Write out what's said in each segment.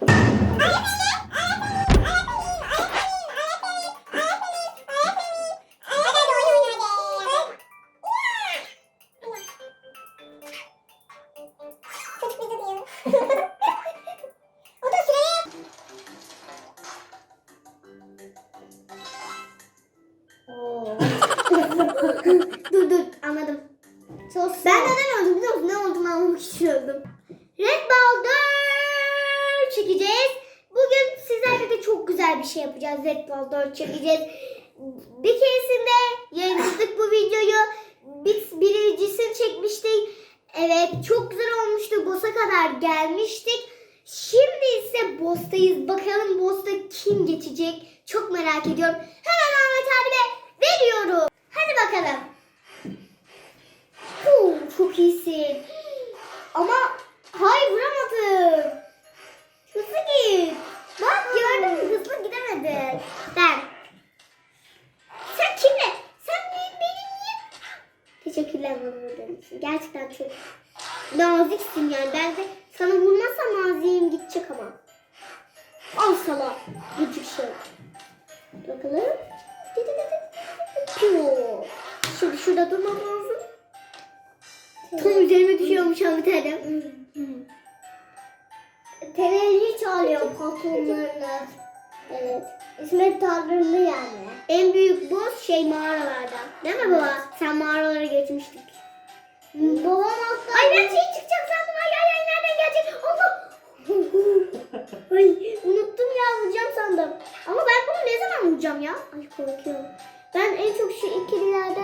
Ne Evet çok güzel olmuştu. Boss'a kadar gelmiştik. Şimdi ise boss'tayız. Bakalım boss'ta kim geçecek? Çok merak ediyorum. Hemen Ahmet abiye veriyorum. Hadi bakalım. Huu, çok iyisin. Ama hayır vuramadım. Hızlı git. Bak gördün mü hızlı gidemedin. Ben. Sen kimle? Teşekkürler bana vurduğun için. Gerçekten çok naziksin yani. Ben de sana vurmazsam naziğim gidecek ama. Al sana. Gıcık şey. Bakalım. Piyo. Şimdi şurada durmam lazım. Tam üzerime düşüyormuş Ahmet Erdem. Temelli çalıyor patronlarını. Evet. İsmet Tanrı'nı yani. En büyük boss şey mağaralarda. Değil mi baba? Sen mağaralara geçmiştik. Babam hatta... Ay ben şey çıkacak sandım. Ay ay ay nereden gelecek? Allah! ay unuttum ya vuracağım sandım. Ama ben bunu ne zaman vuracağım ya? Ay korkuyorum. Ben en çok şu ikililerde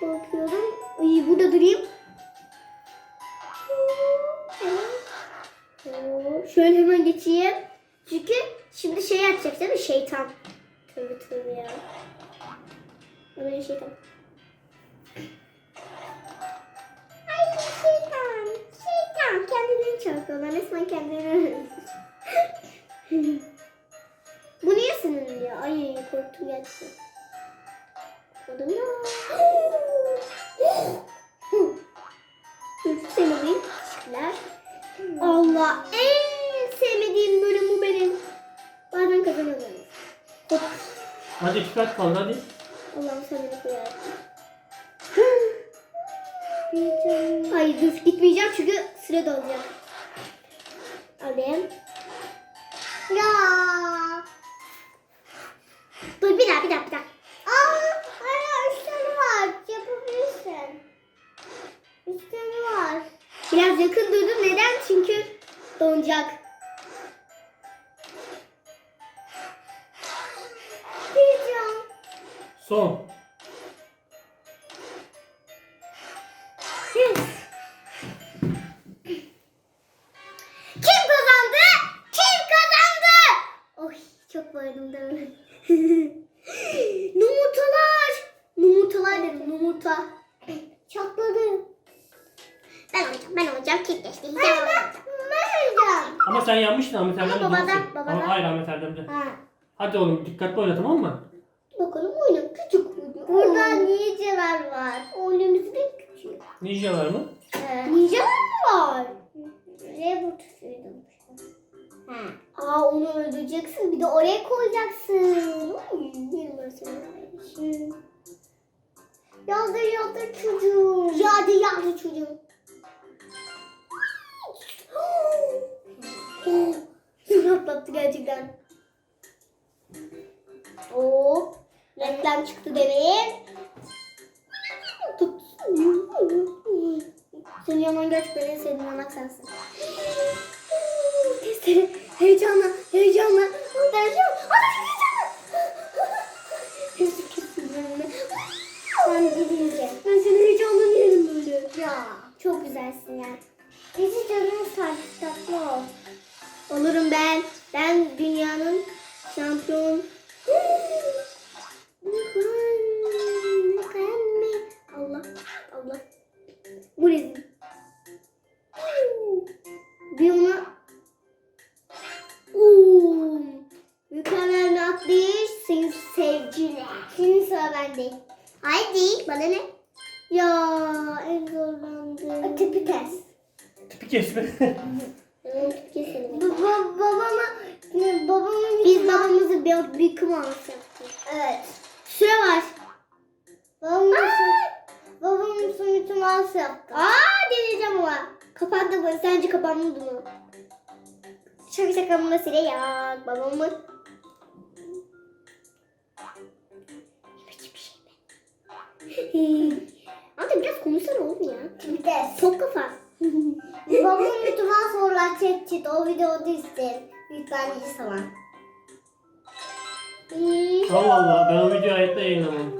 korkuyorum. Ay burada durayım. Şöyle hemen geçeyim. Çünkü şimdi şey açacak değil mi? Şeytan. Tövbe tövbe ya. Böyle şeytan. Ay şeytan. Şeytan. Kendilerini çarpıyorlar. Resmen kendilerini. Bu niye sinirli? Ay korktum gerçekten. Çocuk sevmediğim kişiler. Allah en sevmediğim bölüm benim. Bazen kazanamıyorum. Hop. Hadi iki kat kaldı hadi. Allah'ım sen beni koyar. Hayır dur gitmeyeceğim çünkü süre dolacak. Alayım. Ya. Dur bir daha bir daha bir daha. Aa, hala üç tane var. Yapabilirsin. Üç tane var. Biraz yakın durdum. Neden? Çünkü donacak. Son. Kim kazandı? Kim kazandı? Oy çok bağırdım da. Numurtalar. Numurtalar dedim numurta. Çatladı. Ben olacağım ben olacağım. Kim geçti? Ben, ben, ben olacağım. Ama sen yanmıştın Ahmet Ama Erdem'de babadan, babadan. Ama hayır Ahmet Erdem'de. Ha. Hadi oğlum dikkatli oyna tamam mı? Bakalım oyna küçük oyna. Burada ninjalar var. Oyunumuzun en küçüğü. Ninja var mı? Ninjalar mı var? Duydum. Ha. Aa onu öldüreceksin. Bir de oraya koyacaksın. Yazdır yazdır çocuğum. Yağdı yağdı çocuğum. Atlattı gerçekten. Hop. Reklam çıktı bebeğim. Tut. Senin yanan gerçekten en sevdiğim yanak sensin. Testere. Heyecanla, heyecanla. Kesin kesin önüme. Ben gidince. Ben seni heyecanlanıyorum böyle. Ya çok güzelsin ya. Bizi canımız tatlı ol. Olurum ben. Ben dünyanın şampiyon. Allah Allah. Bu rezil. Bir ona Oo, mükemmel atlayış senin sevgili. Şimdi sıra bende. Haydi bana ne? Ya en zorlandı. Tipi kes. Tipi. Babam Anne biraz konuşsana oğlum ya. Bir de. Çok kafa. Babamın YouTube'a sorular çek çek. O videoda isterim. Yüklendiği zaman. Allah Allah ben o videoyu hayatta yayınlamam.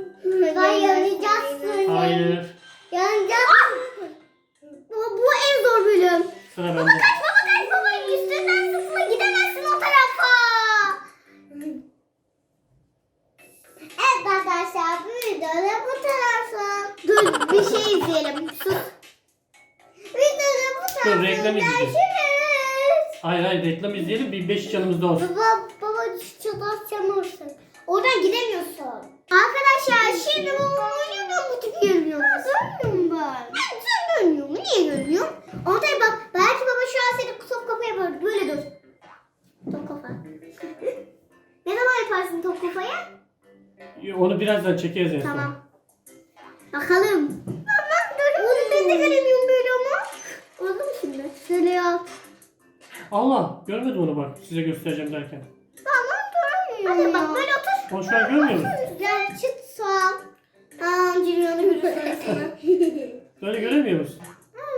Ben yanacaksın. Hayır. Yanacaksın. Bu, bu en zor bölüm. Sıra bende. kaç baba kaç baba. Üstünden zıpla gidemezsin o tarafa. Evet arkadaşlar bu videoda bu tarafa. Dur bir şey izleyelim. Sus. Videoda bu tarafa. Dur, reklam izleyeceğiz. Hayır hayır reklam izleyelim bir 5 canımızda olsun. Baba, baba çatal çamursun. Oradan gidemiyorsun. Arkadaşlar şimdi babam oynuyor ben bu tipi görmüyorum. Görmüyorum ben. Ben sen görmüyorum. Niye görmüyorum? Tabii bak belki baba şu an seni top kafa yapar. Böyle dur. Top kafa. ne zaman yaparsın top kafaya? Onu birazdan çekeriz en son. Tamam. Bakalım. Tamam dur. Oğlum ben de göremiyorum böyle ama. Oldu mu şimdi? Şöyle yap. Allah görmedim onu bak size göstereceğim derken. Tamam görmüyorum. Hadi bak böyle otur. Onu şu an görmüyor musun? Güzel çıt soğan. Tamam Ciriyan'ı hürüsüne. Böyle göremiyor musun?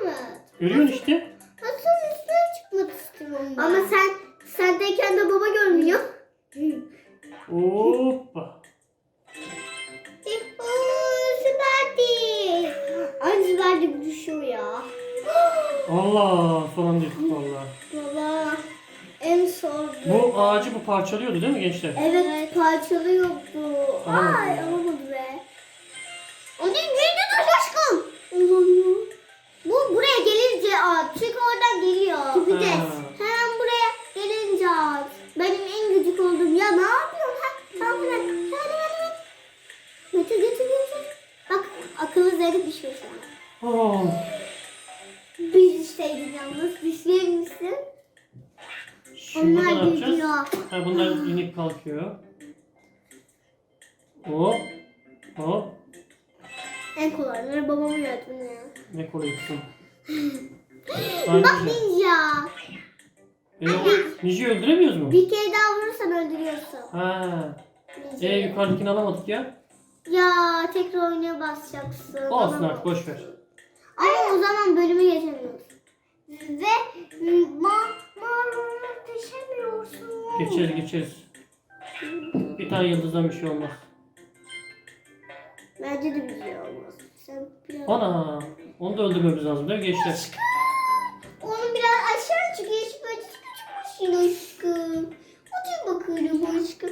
Evet. Görüyorsun işte. Hasan üstüne çıkmak istiyorum ben. Ama sen sendeyken de baba görmüyor. Parçalıyordu değil mi gençler? Evet parçalıyordu. Alamadım Ay ya. alamadı be. Onun nerede dur aşkım? Allah'ım. Bu buraya gelince at. Çünkü oradan geliyor. Ha. Hemen buraya gelince at. Benim en gıcık olduğum ya ne yapıyorsun? Ha, tamam bırak. Hadi hadi hadi. Mete getir getir. Bak akıllı zerif düşüyor sana. Oh. Biz işteydin yalnız. Ne Onlar yapacağız? Ha, bunlar inip kalkıyor. Hop. Hop. En kolayları babamın yönetmeni ya. Ne koyuyorsun? Bak Aynı şey. ninja. E, Ninja öldüremiyoruz mu? Bir kere daha vurursan öldürüyorsun. Ha. Ninja. E yukarıdakini alamadık ya. Ya tekrar oynaya basacaksın. Olsun Tamam. artık boş ver. Ama o zaman bölümü geçemiyoruz. Ve ma düşemiyorsun. Geçeriz geçeriz. Bir tane yıldızdan bir şey olmaz. Bence de bir şey olmaz. Sen biraz... Ana. Onu da öldürmemiz lazım değil mi gençler? Onu biraz aşağı çık. Yeşil böyle başın aşkım. Hadi bakalım aşkım.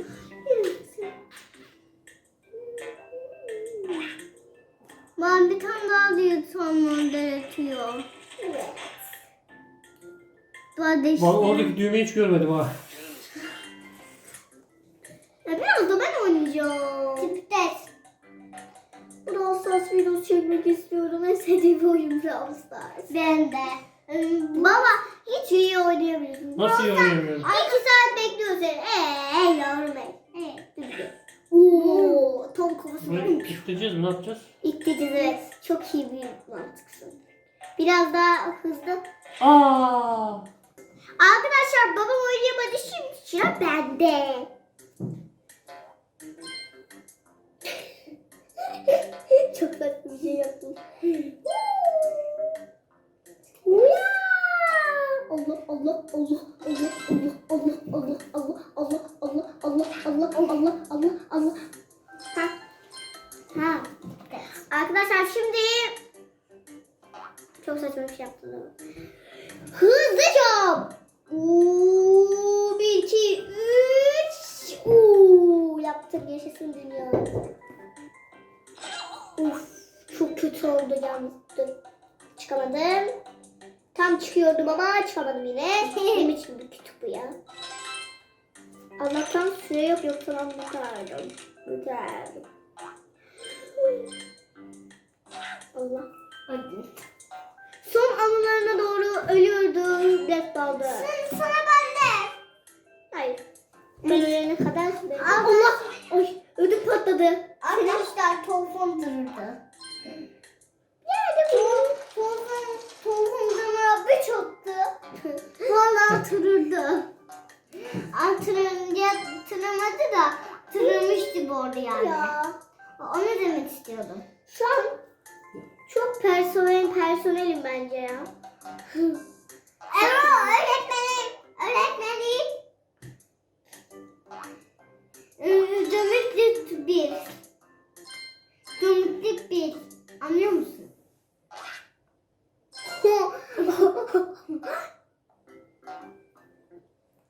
Ben bir tane daha diye tamam deretiyor. Evet. Değişti. Vallahi oradaki düğmeyi hiç görmedim ha. Stars. Ben de. Baba hiç iyi oynayabilirsin. Nasıl iyi oynayamıyorum? Ay iki saat bekliyor seni. Eee yavrum ey. Eee. Ooo tam kafasına Böyle vurmuş. kilitleyeceğiz mi? Ne yapacağız? İtleyeceğiz evet. Çok iyi bir mantıksın. Biraz daha hızlı. Aa! Arkadaşlar babam oynayamadı şimdi sıra bende. Çok saçma bir şey yaptım. Allah Allah Allah Allah Allah Allah Allah Allah Allah Allah Allah Allah Allah Allah Ha. Ha. Arkadaşlar şimdi çok saçma bir şey yaptım. Tam çıkıyordum ama çıkamadım yine. Benim için bir kötü bu ya. Allah'tan süre yok yoksa ben bakardım. Bakardım. Allah. Hadi. Son anılarına doğru ölüyordu Death Balder. Sana bende. Hayır. Ben ölene kadar. Allah!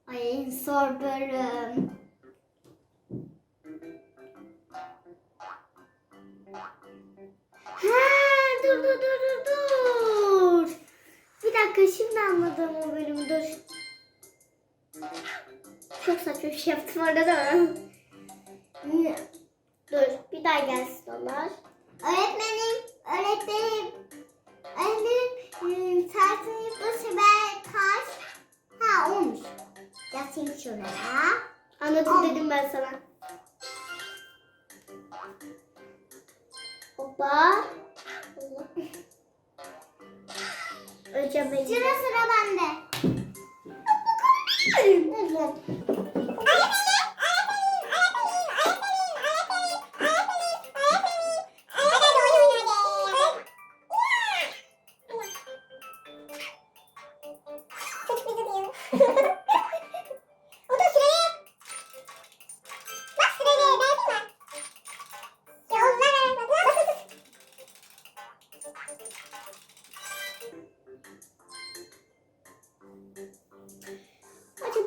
Ay en zor bölüm. Ha, dur dur dur dur dur. Bir dakika şimdi anladım o bölümü dur. Çok saçma bir şey yaptım orada da. Dur bir daha gelsin onlar. Öğretmenim, öğretmenim. Öğretmenim, saatini başı ben kaç? Ha olmuş. Yatayım şuraya. Anladım dedim ben sana. Hoppa. Önce ben. Sıra sıra bende. O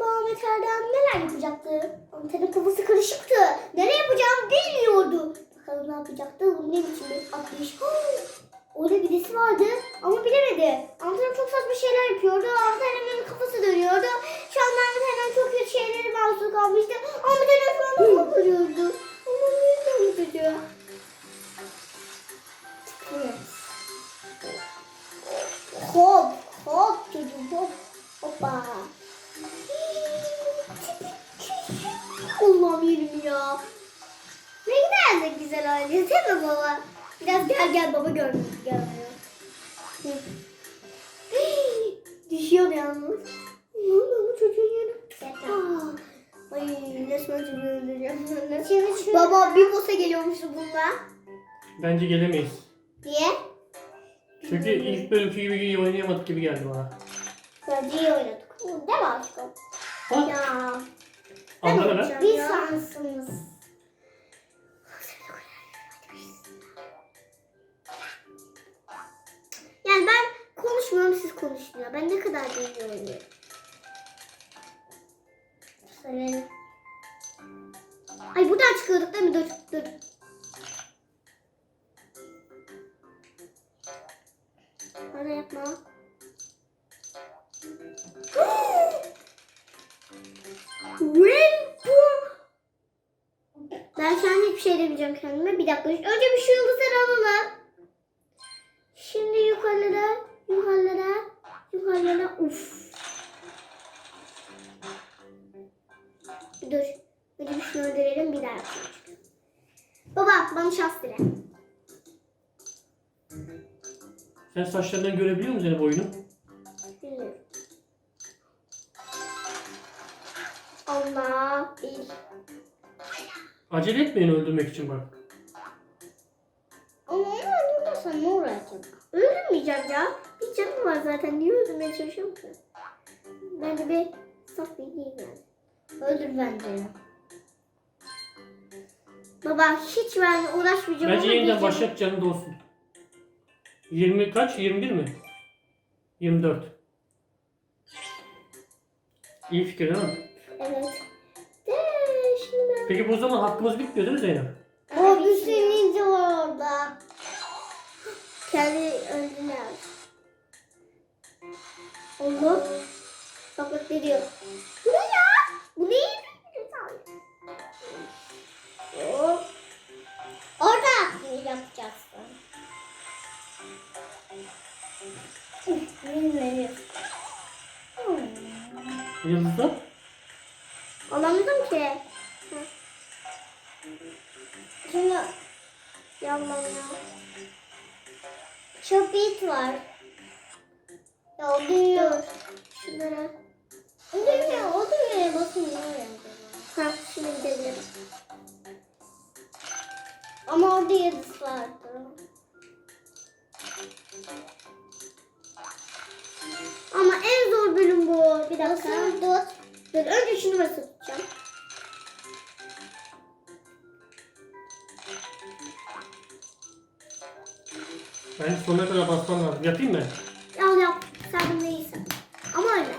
Ahmet Erdem neler yapacaktı? Ahmet'in kafası karışıktı. Nereye yapacağını bilmiyordu. Bakalım ne yapacaktı? Bu ne biçim bir atmış. Orada birisi vardı ama bilemedi. Ahmet çok saçma şeyler yapıyordu. Erdem'in kafası dönüyordu. Şu an Erdem çok kötü şeylere maruz kalmıştı. Ahmet Erdem şu an onu görüyordu. Ama ne? Evet. Hop hop çocuğum hop. Hoppa. Yerim ya. Ne kadar da güzel oynuyor değil mi baba? Biraz gel gel baba görmüyor. Hı. Düşüyor yalnız. Ne oldu bu çocuğun yanı? Ay resmen çocuğu öldüreceğim. baba bir boss'a geliyormuştu bununla. Bence gelemeyiz. Niye? Çünkü ilk bölümkü gibi iyi oynayamadık gibi geldi bana. Bence iyi oynadık. Değil mi aşkım? Bak Ya. Anladın mı? Bir şansımız. Yani ben konuşmuyorum siz konuşun ya. Ben ne kadar da iyi oynuyorum. Severim. Ay buradan çıkıyorduk değil mi? Dur dur. Bana yapma. Şey demeyeceğim kendime. Bir dakika. Önce bir şu yıldızları alalım. Şimdi yukarılara, yukarılara, yukarılara. Uf. Dur. Önce bir şunu öldürelim. Bir daha yapacağım. Baba bana şans dile. Sen saçlarından görebiliyor musun senin boyunu? Bilmiyorum. Allah bir. Acele etmeyin öldürmek için bak. Ama onu öldürmezsen ne olacak? Öldürmeyeceğim ya. Bir canım var zaten. Niye öldürmeye çalışıyorum ki? Bence bir saf bir değil yani. Öldür bence ya. Baba hiç ben uğraşmayacağım Bence ama yeniden diyeceğim. başlat canı olsun. 20 kaç? 21 mi? 24. İyi fikir değil mi? Peki bu zaman hakkımız bitmiyor değil mi Zeynep? O bir sürü ninja var orada. Kendi öldüler. Allah. Bak bak ne Ama orada yıldız vardı. Ama en zor bölüm bu. Bir dakika. Dur. Dur önce şunu basıp tutacağım. Ben sonuna kadar basmam lazım. Yapayım mı? Al yap. Sen de iyisin. Ama öyle.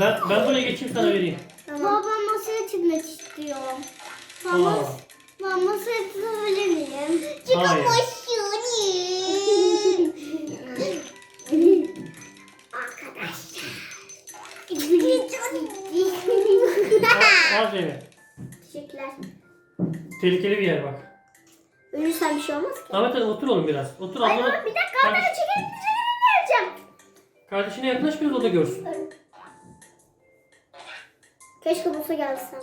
Ben, ben buraya geçeyim sana vereyim. Tamam. Babam masaya çıkmak istiyor. Aa. Ben masaya çıkabilir miyim? Hayır. Arkadaşlar. Al Zeynep. Teşekkürler. Tehlikeli bir yer bak. Ölürsen bir şey olmaz ki. Ahmet hadi otur oğlum biraz. Otur Ay ablana. bak bir dakika Kardeş- ben çekelim vereceğim. Kardeşine yaklaş biraz o da görsün. Keşke bulsa gelsem.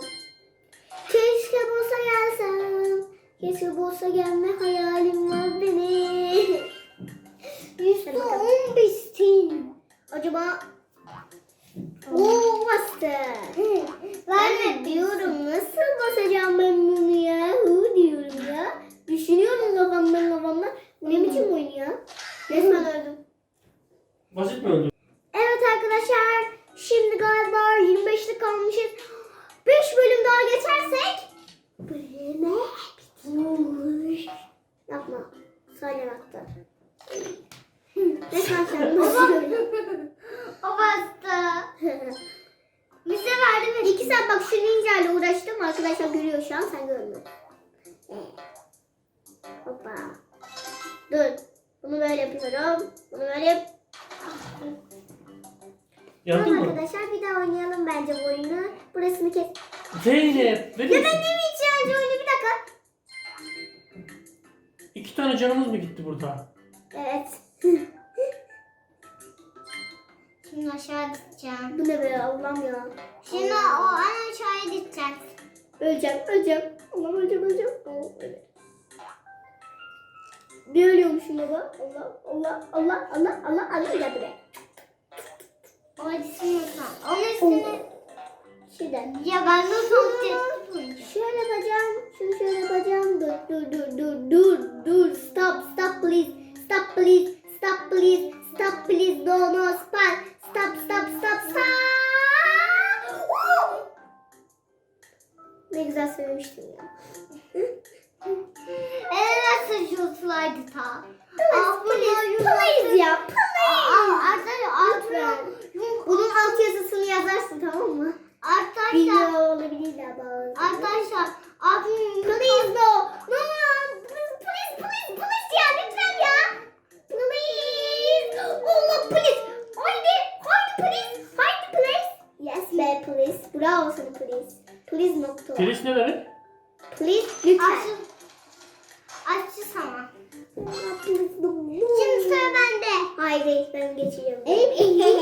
Keşke bulsa gelsem. Keşke bulsa gelme hayalim var benim. Yüzde on beştin. Acaba Oo bastı. Ben de diyorum nasıl basacağım ben bunu ya? Hu diyorum ya. Düşünüyorum kafamdan kafamdan. Bu ne biçim oyun ya? Resmen öldüm. Basit mi öldü? Evet arkadaşlar şimdi galiba 25'lik kalmışız. 5 bölüm daha geçersek bölüme bitiyor. Yapma. Sadece baktı. Resmen sen O bastı. Sefer değil mi? İki saat bak şu ninja ile uğraştım. Arkadaşlar görüyor şu an sen görmüyorsun. Hoppa. Dur. Bunu böyle yapıyorum. Bunu böyle yap. Yaptın Tamam mı? arkadaşlar bir daha oynayalım bence bu oyunu. Burasını kes. Zeynep. Ne Ya ben ne biçim oyunu bir dakika. İki tane canımız mı gitti burada? Evet. Şimdi aşağı gideceğim. Bu ne be Allah'ım ya. Şimdi o en aşağıya gideceğiz. Öleceğim, öleceğim. Allah'ım öleceğim, öleceğim. Oh, öyle. Bir ölüyormuşum baba. Allah, Allah, Allah, Allah, Allah, Allah. Gel buraya. O acısını sen. Onun üstüne. Şuradan. Ya ben de koyacağım. Şöyle yapacağım. Şunu şöyle yapacağım. Dur, dur, dur, dur, dur, dur. Stop, stop please. Stop please. Stop please. Stop please. No, no, stop. Stop, stop, stop, stop. Woo! Ne güzel söylemiştim ya. Nasıl slide ta. Please, please, please ya. Please. Lütfen. Bunun alt yazısını yazarsın tamam mı? Arkadaşlar. Biliyor olabilirler bazı. Arkadaşlar. Abim. Please no. No no. Please please please ya lütfen ya. Please. Allah please. Haydi. Haydi please. Haydi please. Yes be please. Bravo sana please. Please nokta. Filiz ne demek? Please lütfen. Açı. Açı sana. Şimdi sıra bende. Haydi ben geçeceğim. bölümleri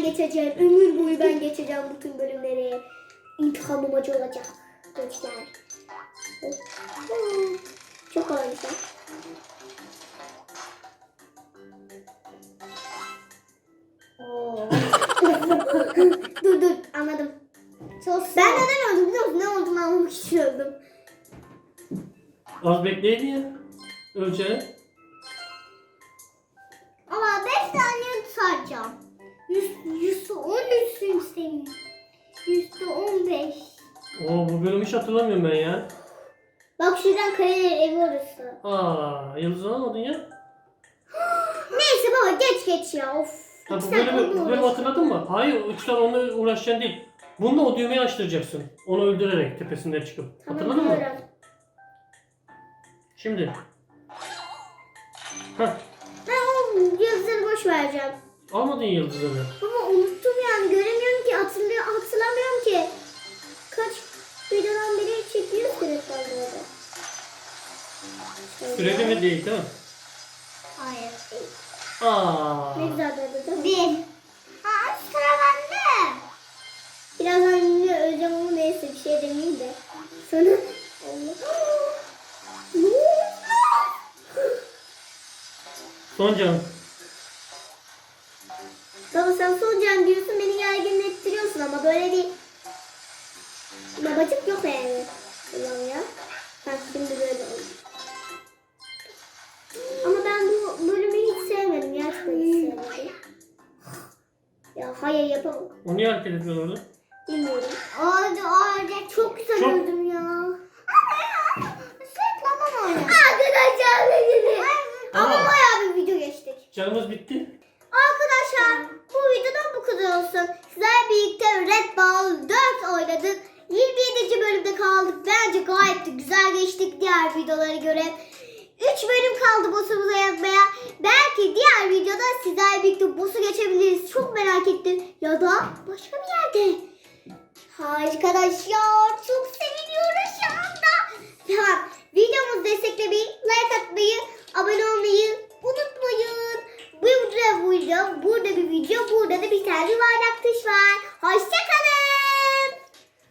ben geçeceğim. Ömür boyu ben geçeceğim bütün bölümleri. İntikamım acı olacak. Gençler. Çok kolaymış ya. dur dur anladım. Ben neden öldüm biliyor musun? Ne olduğunu anlamak için öldüm. Az bekleyin ya. Öleceğine. Ama 5 saniye tutacağım. Yüzde on üstün senin. Yüzde on beş. Oo bu bölümü hiç hatırlamıyorum ben ya. Bak şuradan kareler evi orası. Aa Yıldız alamadın ya. Neyse baba geç geç ya of. Ha, bu saat bölümü, bu bölümü hatırladın mı? Hayır tane onunla uğraşacaksın değil. Bunda o düğmeyi açtıracaksın. Onu öldürerek tepesinden çıkıp. Hatırladın mı? biliyorum. Şimdi. Hah. Ben o yıldızları boş vereceğim. Almadın yıldızını. Ama unuttum yani göremiyorum ki hatırlıyor, hatırlamıyorum ki. Kaç videodan beri çekiyoruz sürekli böyle. Sürede mi değil değil mi? Hayır değil. Aa. Ne güzel dedi değil mi? Değil. Aa sıra bende. Biraz önce öleceğim ama neyse bir şey demeyeyim de. Sonra Son canım. Canımız bitti. Arkadaşlar bu videodan bu kadar olsun. Sizler birlikte Red Ball 4 oynadık. 27. bölümde kaldık. Bence gayet de güzel geçtik diğer videolara göre. 3 bölüm kaldı boss'umuza yapmaya. Belki diğer videoda sizler birlikte boss'u geçebiliriz. Çok merak ettim. Ya da başka bir yerde. Arkadaşlar çok seviniyoruz şu anda. Tamam. Videomuzu desteklemeyi, like atmayı, abone olmayı unutmayın. Burada, burada, burada bir video, burada da bir tane yuvarlak tuş var. Hoşçakalın.